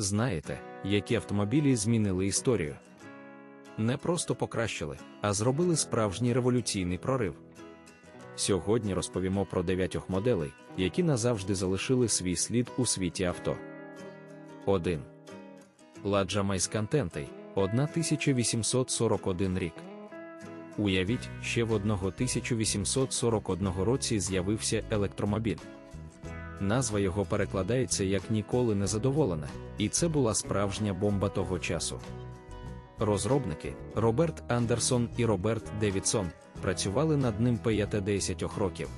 Знаєте, які автомобілі змінили історію? Не просто покращили, а зробили справжній революційний прорив. Сьогодні розповімо про дев'ятьох моделей, які назавжди залишили свій слід у світі авто. 1. Ладжа Майскантентей, 1841 рік. Уявіть, ще в 1841 році з'явився електромобіль. Назва його перекладається як ніколи не задоволена, і це була справжня бомба того часу. Розробники Роберт Андерсон і Роберт Девідсон працювали над ним 5-10 років.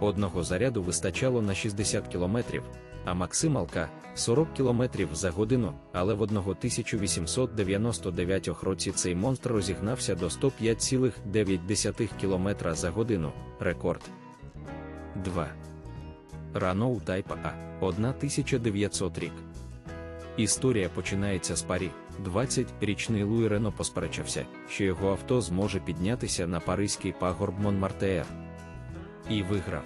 Одного заряду вистачало на 60 км, а максималка 40 км за годину, але в 1899 році цей монстр розігнався до 105,9 км за годину рекорд. 2. Renault Type A 1900 рік. Історія починається з парі. 20-річний Луї Рено посперечався, що його авто зможе піднятися на паризький пагорб Монмартеер. І виграв.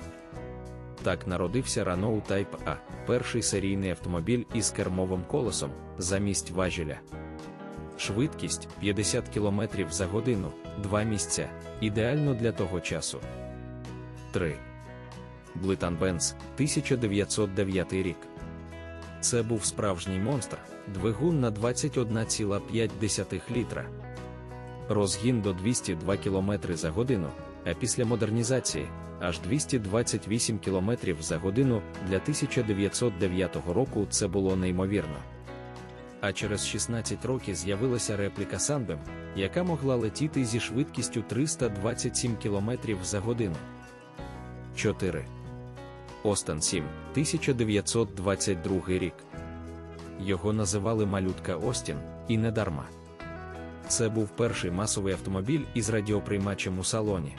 Так народився Renault Type A, перший серійний автомобіль із кермовим колесом замість важеля. Швидкість 50 км за годину, 2 місця, ідеально для того часу. 3. Блитан Бенц, 1909 рік. Це був справжній монстр, двигун на 21,5 літра. Розгін до 202 км за годину, а після модернізації аж 228 км за годину для 1909 року це було неймовірно. А через 16 років з'явилася репліка Sunbeam, яка могла летіти зі швидкістю 327 км за годину. 4. Остен 7, 1922 рік. Його називали малютка Остін, і не дарма. Це був перший масовий автомобіль із радіоприймачем у салоні.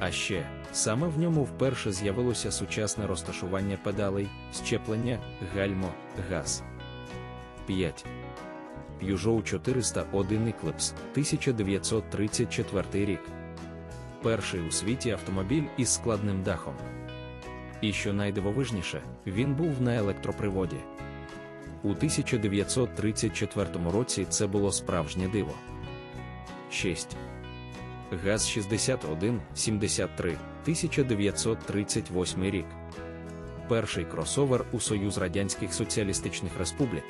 А ще саме в ньому вперше з'явилося сучасне розташування педалей, щеплення, гальмо, газ. 5. Peugeot 401 Eclipse, 1934 рік. Перший у світі автомобіль із складним дахом. І що найдивовижніше, він був на електроприводі. У 1934 році це було справжнє диво. 6. ГАЗ 61 73 1938 рік. Перший кросовер у Союз Радянських Соціалістичних Республік.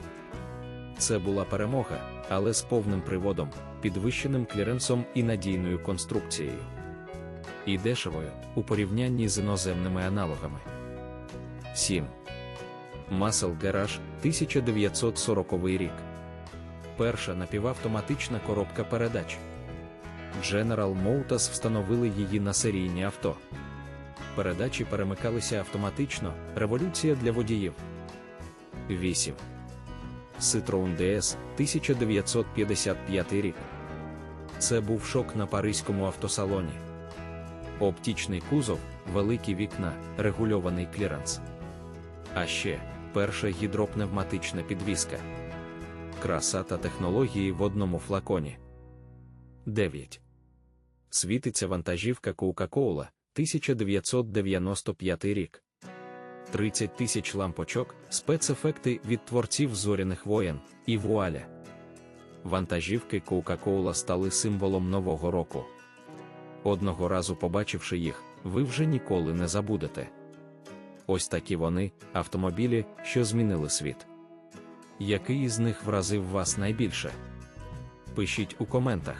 Це була перемога, але з повним приводом, підвищеним кліренсом і надійною конструкцією. І дешевою у порівнянні з іноземними аналогами. 7. Muscle Garage 1940 рік. Перша напівавтоматична коробка передач. General Motors встановили її на серійні авто. Передачі перемикалися автоматично, революція для водіїв. 8. Citroën DS 1955 рік. Це був шок на паризькому автосалоні. Оптічний кузов, великі вікна, регульований кліренс. А ще перша гідропневматична підвіска. Краса та технології в одному флаконі. 9. Світиться вантажівка Coca-Cola 1995 рік. 30 тисяч лампочок, спецефекти від творців зоряних воєн і вуаля. Вантажівки Coca-Cola стали символом нового року. Одного разу побачивши їх, ви вже ніколи не забудете. Ось такі вони, автомобілі, що змінили світ. Який із них вразив вас найбільше? Пишіть у коментах.